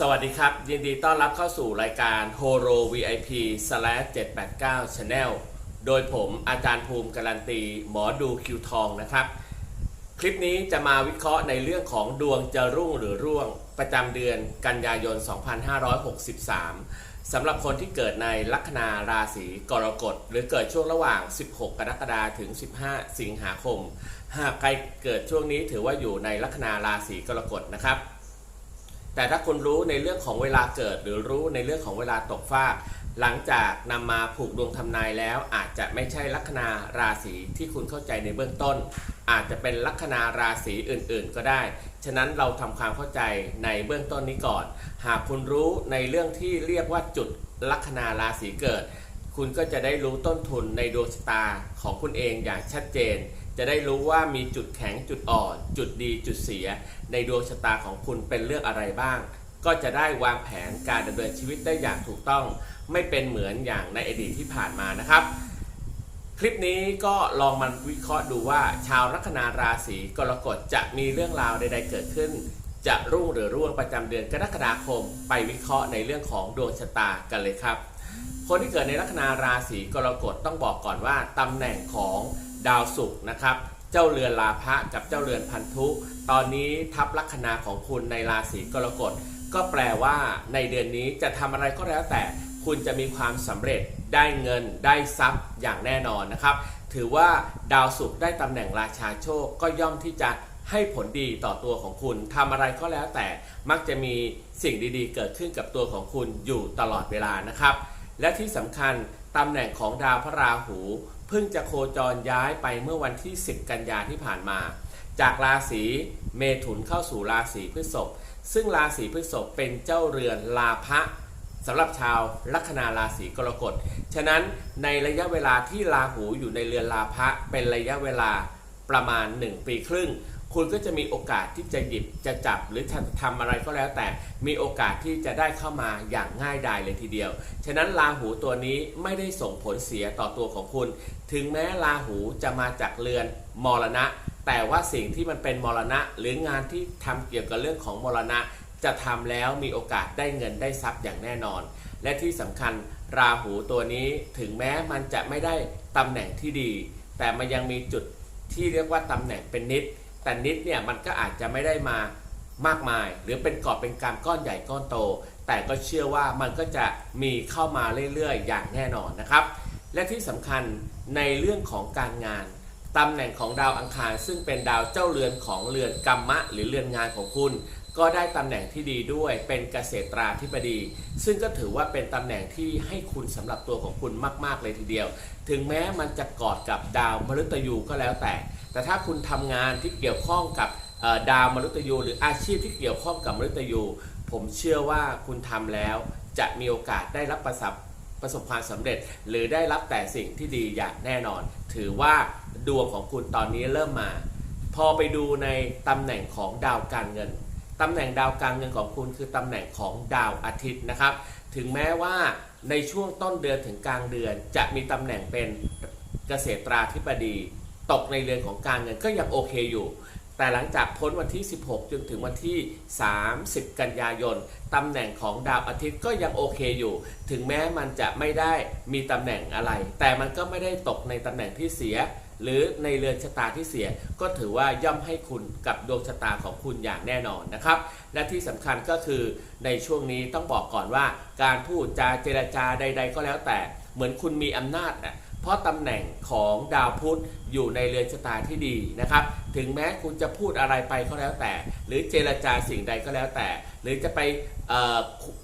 สวัสดีครับ ยินดีต้อนรับเข้าสู่รายการ Horo VIP 789 Channel โดยผมอาจารย์ภูมิการันตี หมอดูคิวทองนะครับ คลิปนี้จะมาวิเคราะห์ในเรื่องของดวงจะรุ่งหรือร่วง ประจำเดือนกันยายน 2563 สำหรับคนที่เกิดในลัคนาราศีกรกฎ หรือเกิดช่วงระหว่าง 16 กรกฎาคมถึง 15 สิงหาคม หากใครเกิดช่วงนี้ถือว่าอยู่ในลัคนาราศีกรกฎนะครับ แต่ถ้าคุณรู้ในเรื่องของเวลาเกิด หรือรู้ในเรื่องของเวลาตกฟาก หลังจากนำมาผูกดวงทำนายแล้ว อาจจะไม่ใช่ลัคนาราศีที่คุณเข้าใจในเบื้องต้น อาจจะเป็นลัคนาราศีอื่นๆ ก็ได้ ฉะนั้นเราทำความเข้าใจในเบื้องต้นนี้ก่อน หากคุณรู้ในเรื่องที่เรียกว่าจุดลัคนาราศีเกิด คุณก็จะได้รู้ต้นทุนในดวงชะตาของคุณเองอย่างชัดเจน จะได้รู้ว่ามีจุดแข็งจุดอ่อน จุดดีจุดเสีย ในดวงชะตาของคุณเป็นเรื่องอะไรบ้าง ก็จะได้วางแผนการดำเนินชีวิตได้อย่างถูกต้อง ไม่เป็นเหมือนอย่างในอดีตที่ผ่านมานะครับ คลิปนี้ก็ลองมาวิเคราะห์ดูว่า ชาวลัคนาราศีกรกฎจะมีเรื่องราวใด ๆ เกิดขึ้น จะรุ่งหรือร่วงประจำเดือนกรกฎาคม ไปวิเคราะห์ในเรื่องของดวงชะตากันเลยครับ คนที่เกิดในลัคนาราศีกรกฎต้องบอกก่อนว่าตำแหน่งของ ดาวศุกร์นะครับ เจ้าเรือนลาภะกับเจ้าเรือนพันธุ ตอนนี้ทับลัคนาของคุณในราศีกรกฎ ก็แปลว่าในเดือนนี้จะทำอะไรก็แล้วแต่คุณจะมีความสำเร็จได้เงินได้ทรัพย์อย่างแน่นอนนะครับ ถือว่าดาวศุกร์ได้ตำแหน่งราชาโชคก็ย่อมที่จะให้ผลดีต่อตัวของคุณทำอะไรก็แล้วแต่มักจะมีสิ่งดีๆ เกิดขึ้นกับตัวของคุณอยู่ตลอดเวลานะครับ และที่สำคัญตำแหน่งของดาวพระราหู เพิ่งจะโคจรย้ายไปเมื่อวันที่ 10 กันยาที่ผ่านมา จากราศีเมถุนเข้าสู่ราศีพฤษภซึ่งราศีพฤษภเป็นเจ้าเรือนลาภะสำหรับชาวลัคนาราศีกรกฎ ฉะนั้นในระยะเวลาที่ราหูอยู่ในเรือนลาภะเป็นระยะเวลาประมาณ 1 ปีครึ่ง คุณก็จะมีโอกาสที่จะหยิบจะจับหรือทำอะไรก็แล้วแต่ มีโอกาสที่จะได้เข้ามาอย่างง่ายดายเลยทีเดียว ฉะนั้นราหูตัวนี้ไม่ได้ส่งผลเสียต่อตัวของคุณ ถึงแม้ราหูจะมาจากเรือนมรณะ แต่ว่าสิ่งที่มันเป็นมรณะ หรืองานที่ทำเกี่ยวกับเรื่องของมรณะ จะทำแล้วมีโอกาสได้เงินได้ทรัพย์อย่างแน่นอน และที่สำคัญราหูตัวนี้ถึงแม้มันจะไม่ได้ตำแหน่งที่ดี แต่มันยังมีจุดที่เรียกว่าตำแหน่งเป็นนิด แต่นิดเนี่ยมันก็อาจจะไม่ได้มามากมาย หรือเป็นกอบเป็นกำก้อนใหญ่ก้อนโต แต่ก็เชื่อว่ามันก็จะมีเข้ามาเรื่อยๆ อย่างแน่นอนนะครับ และที่สำคัญในเรื่องของการงานตำแหน่งของดาวอังคาร ซึ่งเป็นดาวเจ้าเรือนของเรือนกรรมะ หรือเรือนงานของคุณ ก็ได้ตำแหน่งที่ดีด้วยเป็นเกษตราธิบดี ซึ่งก็ถือว่าเป็นตำแหน่งที่ให้คุณสำหรับตัวของคุณมาก ๆ เลยทีเดียว ถึงแม้มันจะกอดกับดาวมฤตยูก็แล้วแต่ แต่ถ้าคุณทำงานที่เกี่ยวข้องกับดาวมฤตยูหรืออาชีพที่เกี่ยวข้องกับมฤตยูผมเชื่อว่าคุณทำแล้วจะมีโอกาสได้รับประสบประสบความสำเร็จ หรือได้รับแต่สิ่งที่ดีอย่างแน่นอน ถือว่าดวงของคุณตอนนี้เริ่มมา พอไปดูในตำแหน่งของดาวการเงินตำแหน่งดาวการเงินของคุณคือตำแหน่งของดาวอาทิตย์นะครับ ถึงแม้ว่าในช่วงต้นเดือนถึงกลางเดือน จะมีตำแหน่งเป็นเกษตราธิบดี ตกในเรือนของการเงินก็ยังโอเคอยู่ แต่หลังจากพ้นวันที่ 16 จนถึงวันที่ 30 กันยายนตำแหน่งของดาวอาทิตย์ก็ยังโอเคอยู่ ถึงแม้มันจะไม่ได้มีตำแหน่งอะไร แต่มันก็ไม่ได้ตกในตำแหน่งที่เสีย หรือในเรือนชะตาที่เสีย ก็ถือว่าย่อมให้คุณกับดวงชะตาของคุณอย่างแน่นอนนะครับ และที่สำคัญก็คือในช่วงนี้ต้องบอกก่อนว่า การพูดจาเจรจาใด ๆ ก็แล้วแต่ เหมือนคุณมีอำนาจอะ เพราะตำแหน่งของดาวพุธอยู่ในเรือนชะตาที่ดีนะครับ ถึงแม้คุณจะพูดอะไรไปก็แล้วแต่ หรือเจรจาสิ่งใดก็แล้วแต่ หรือจะไป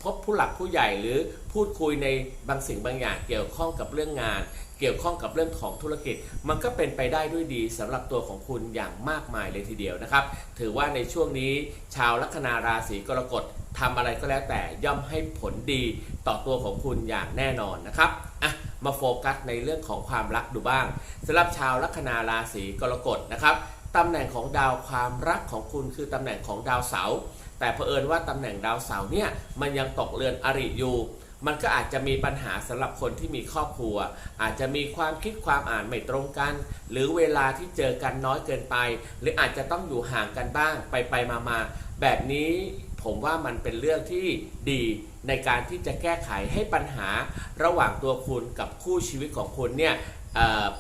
พบผู้หลักผู้ใหญ่หรือพูดคุยในบางสิ่งบางอย่างเกี่ยวข้องกับเรื่องงาน เกี่ยวข้องกับเรื่องของธุรกิจ มันก็เป็นไปได้ด้วยดีสำหรับตัวของคุณอย่างมากมายเลยทีเดียวนะครับ ถือว่าในช่วงนี้ชาวลัคนาราศีกรกฎทำอะไรก็แล้วแต่ย่อมให้ผลดีต่อตัวของคุณอย่างแน่นอนนะครับอะ มาโฟกัสในเรื่องของความรักดูบ้างสำหรับชาวลัคนาราศีกรกฎนะครับตำแหน่งของดาวความรักของคุณคือตำแหน่งของดาวเสาร์แต่เผอิญว่าตำแหน่งดาวเสาร์เนี่ยมันยังตกเรือนอริอยู่มันก็อาจจะมีปัญหาสำหรับคนที่มีครอบครัว อาจจะมีความคิดความอ่านไม่ตรงกัน หรือเวลาที่เจอกันน้อยเกินไป หรืออาจจะต้องอยู่ห่างกันบ้างไปไปมามาแบบนี้ ผมว่ามันเป็นเรื่องที่ดีในการที่จะแก้ไขให้ปัญหาระหว่างตัวคุณกับคู่ชีวิตของคุณเนี่ย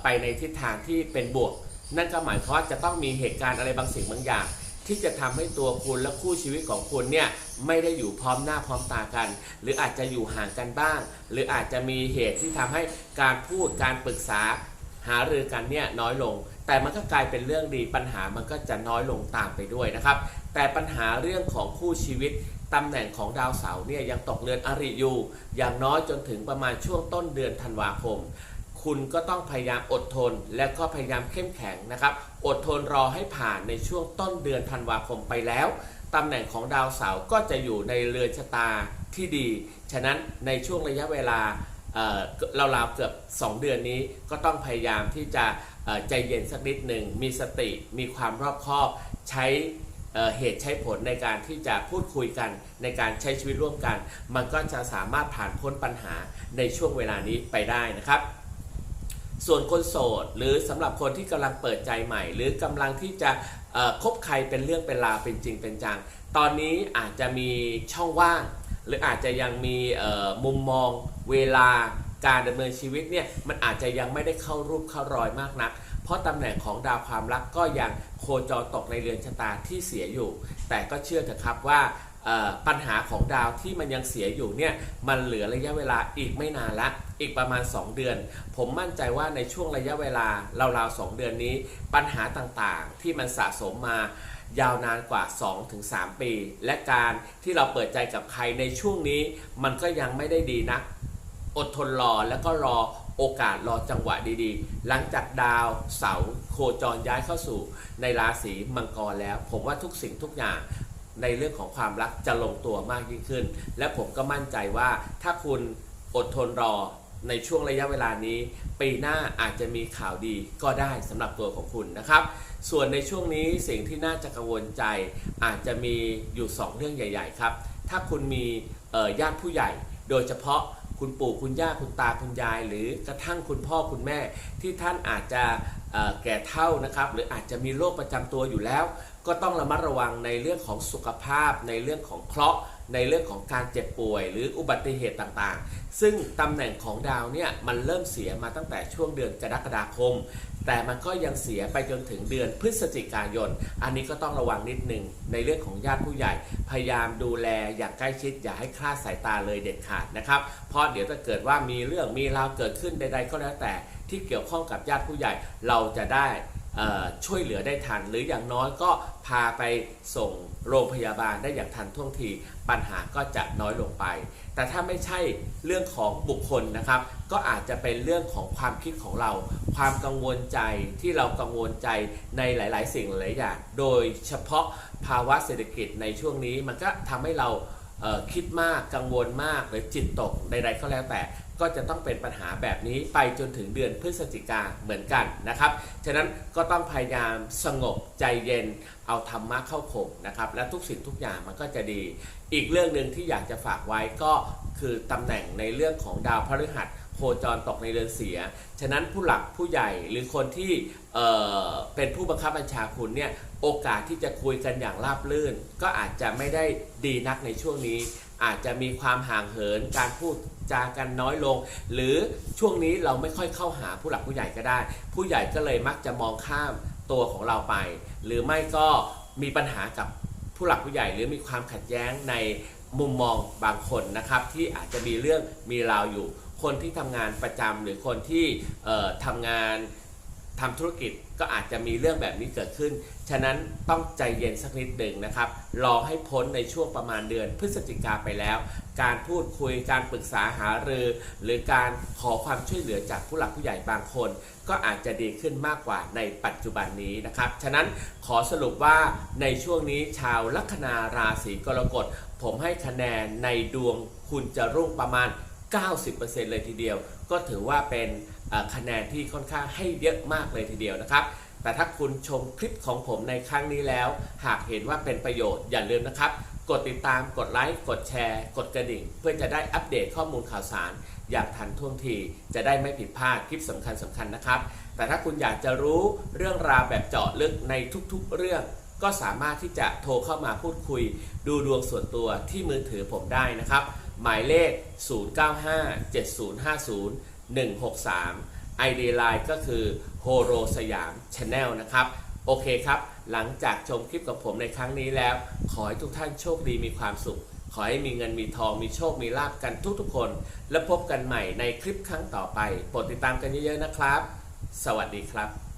ไปในทิศทางที่เป็นบวก นั่นก็หมายความว่าจะต้องมีเหตุการณ์อะไรบางสิ่งบางอย่าง ที่จะทำให้ตัวคุณและคู่ชีวิตของคุณเนี่ยไม่ได้อยู่พร้อมหน้าพร้อมตากัน หรืออาจจะอยู่ห่างกันบ้าง หรืออาจจะมีเหตุที่ทำให้การพูดการปรึกษา หารือกันเนี่ยน้อยลง แต่มันก็กลายเป็นเรื่องดีปัญหามันก็จะน้อยลงตามไปด้วยนะครับ แต่ปัญหาเรื่องของคู่ชีวิตตำแหน่งของดาวเสาร์เนี่ยยังตกเรือนอริอยู่ อย่างน้อยจนถึงประมาณช่วงต้นเดือนธันวาคม คุณก็ต้องพยายามอดทน และก็พยายามเข้มแข็งนะครับ อดทนรอให้ผ่านในช่วงต้นเดือนธันวาคมไปแล้วตำแหน่งของดาวเสาร์ก็จะอยู่ในเรือนชะตาที่ดี ฉะนั้นในช่วงระยะเวลา เอ่อราวเกือบ 2 เดือนนี้ก็ต้องพยายามที่จะใจเย็นสักนิดหนึ่ง มีสติมีความรอบคอบใช้เหตุใช้ผลในการที่จะพูดคุยกันในการใช้ชีวิตร่วมกัน มันก็จะสามารถผ่านพ้นปัญหาในช่วงเวลานี้ไปได้นะครับ ส่วนคนโสด หรือสำหรับคนที่กำลังเปิดใจใหม่ หรือกำลังที่จะคบใครเป็นเรื่องเป็นราวเป็นจริงเป็นจัง ตอนนี้อาจจะมีช่องว่าง หรืออาจจะยังมีมุมมองเวลาการดำเนินชีวิตเนี่ยมันอาจจะยังไม่ได้เข้ารูปเข้ารอยมากนัก เพราะตำแหน่งของดาวความรักก็ยังโคจรตกในเรือนชะตาที่เสียอยู่ แต่ก็เชื่อเถอะครับว่าปัญหาของดาวที่มันยังเสียอยู่เนี่ยมันเหลือระยะเวลาอีกไม่นานละ อีกประมาณ 2 เดือน ผมมั่นใจว่าในช่วงระยะเวลาราวๆ2เดือนนี้ ปัญหาต่างๆที่มันสะสมมา ยาวนานกว่า 2-3 ปี และการที่เราเปิดใจกับใครในช่วงนี้ มันก็ยังไม่ได้ดีนัก อดทนรอแล้วก็รอโอกาสรอจังหวะดีๆ หลังจากดาวเสาร์โคจรย้ายเข้าสู่ ในราศีมังกรแล้ว ผมว่าทุกสิ่งทุกอย่างในเรื่องของความรักจะลงตัวมากยิ่งขึ้น และผมก็มั่นใจว่าถ้าคุณอดทนรอในช่วงระยะเวลานี้ ปีหน้าอาจจะมีข่าวดีก็ได้สำหรับตัวของคุณนะครับ ส่วนในช่วงนี้สิ่งที่น่าจะกังวลใจ อาจจะมีอยู่ 2 เรื่องใหญ่ ๆ ครับ ถ้าคุณมีญาติผู้ใหญ่ โดยเฉพาะคุณปู่คุณย่าคุณตาคุณยาย หรือกระทั่งคุณพ่อคุณแม่ ที่ท่านอาจจะแก่เท่านะครับ หรืออาจจะมีโรคประจำตัวอยู่แล้ว ก็ต้องระมัดระวังในเรื่องของสุขภาพในเรื่องของเคราะห์ ในเรื่องของการเจ็บป่วย หรืออุบัติเหตุต่างๆ ซึ่งตำแหน่งของดาวเนี่ยมันเริ่มเสียมาตั้งแต่ช่วงเดือนกรกฎาคม แต่มันก็ยังเสียไปจนถึงเดือนพฤศจิกายน อันนี้ก็ต้องระวังนิดหนึ่งในเรื่องของญาติผู้ใหญ่ พยายามดูแลอย่างใกล้ชิดอย่าให้คลาดสายตาเลยเด็ดขาดนะครับ เพราะเดี๋ยวถ้าเกิดว่ามีเรื่องมีราวเกิดขึ้นใด ๆ ก็แล้วแต่ที่เกี่ยวข้องกับญาติผู้ใหญ่เราจะได้ ช่วยเหลือได้ทัน หรืออย่างน้อยก็พาไปส่งโรงพยาบาลได้อย่างทันท่วงที ปัญหาก็จะน้อยลงไป แต่ถ้าไม่ใช่เรื่องของบุคคลนะครับ ก็อาจจะเป็นเรื่องของความคิดของเรา ความกังวลใจที่เรากังวลใจในหลาย ๆ สิ่งหลายอย่าง โดยเฉพาะภาวะเศรษฐกิจในช่วงนี้มันก็ทำให้เรา คิดมากกังวลมากหรือจิตตกใดๆก็แล้วแต่ ก็จะต้องเป็นปัญหาแบบนี้ไปจนถึงเดือนพฤศจิกาเหมือนกันนะครับฉะนั้นก็ต้องพยายามสงบใจเย็นเอาธรรมะเข้าข่มนะครับ และทุกสิ่งทุกอย่างมันก็จะดี อีกเรื่องหนึ่งที่อยากจะฝากไว้ก็คือตำแหน่งในเรื่องของดาวพฤหัส โคจรตกในเรือนเสีย ฉะนั้นผู้หลักผู้ใหญ่หรือคนที่เเป็นผู้บังคับบัญชาคุณเนี่ยโอกาสที่จะคุยกันอย่างราบรื่น ก็อาจจะไม่ได้ดีนักในช่วงนี้ อาจจะมีความห่างเหินการพูดจากันน้อยลง หรือช่วงนี้เราไม่ค่อยเข้าหาผู้หลักผู้ใหญ่ก็ได้ ผู้ใหญ่ก็เลยมักจะมองข้ามตัวของเราไป หรือไม่ก็มีปัญหากับผู้หลักผู้ใหญ่ หรือมีความขัดแย้งในมุมมองบางคนนะครับ ที่อาจจะมีเรื่องมีราวอยู่ คนที่ทำงานประจำหรือคนที่ทำงานทำธุรกิจก็อาจจะมีเรื่องแบบนี้เกิดขึ้น ฉะนั้นต้องใจเย็นสักนิดหนึ่งนะครับ รอให้พ้นในช่วงประมาณเดือนพฤศจิกาไปแล้ว การพูดคุย การปรึกษาหารือ หรือการขอความช่วยเหลือจากผู้หลักผู้ใหญ่บางคน ก็อาจจะดีขึ้นมากกว่าในปัจจุบันนี้นะครับ ฉะนั้นขอสรุปว่าในช่วงนี้ชาวลัคนาราศีกรกฎ ผมให้คะแนนในดวงคุณจะรุ่งประมาณ 90%เลยทีเดียว ก็ถือว่าเป็นคะแนนที่ค่อนข้างให้เยอะมากเลยทีเดียวนะครับ แต่ถ้าคุณชมคลิปของผมในครั้งนี้แล้ว หากเห็นว่าเป็นประโยชน์อย่าลืมนะครับ กดติดตามกดไลค์กดแชร์ กดกระดิ่ง เพื่อจะได้อัปเดตข้อมูลข่าวสาร อย่างทันท่วงที จะได้ไม่ผิดพลาดคลิปสำคัญสำคัญนะครับ แต่ถ้าคุณอยากจะรู้เรื่องราวแบบเจาะลึกในทุกๆ เรื่องก็สามารถที่จะโทรเข้ามาพูดคุย ดูดวงส่วนตัวที่มือถือผมได้นะครับ หมายเลข 0957050163 ID Line ก็คือ h o r o สยาม Channel นะครับ โอเคครับ หลังจากชมคลิปกับผมในครั้งนี้แล้ว ขอให้ทุกท่านโชคดีมีความสุข ขอให้มีเงินมีทองมีโชคมีลาบกันทุกๆคน และพบกันใหม่ในคลิปครั้งต่อไปโปรดติดตามกันเยอะๆนะครับ สวัสดีครับ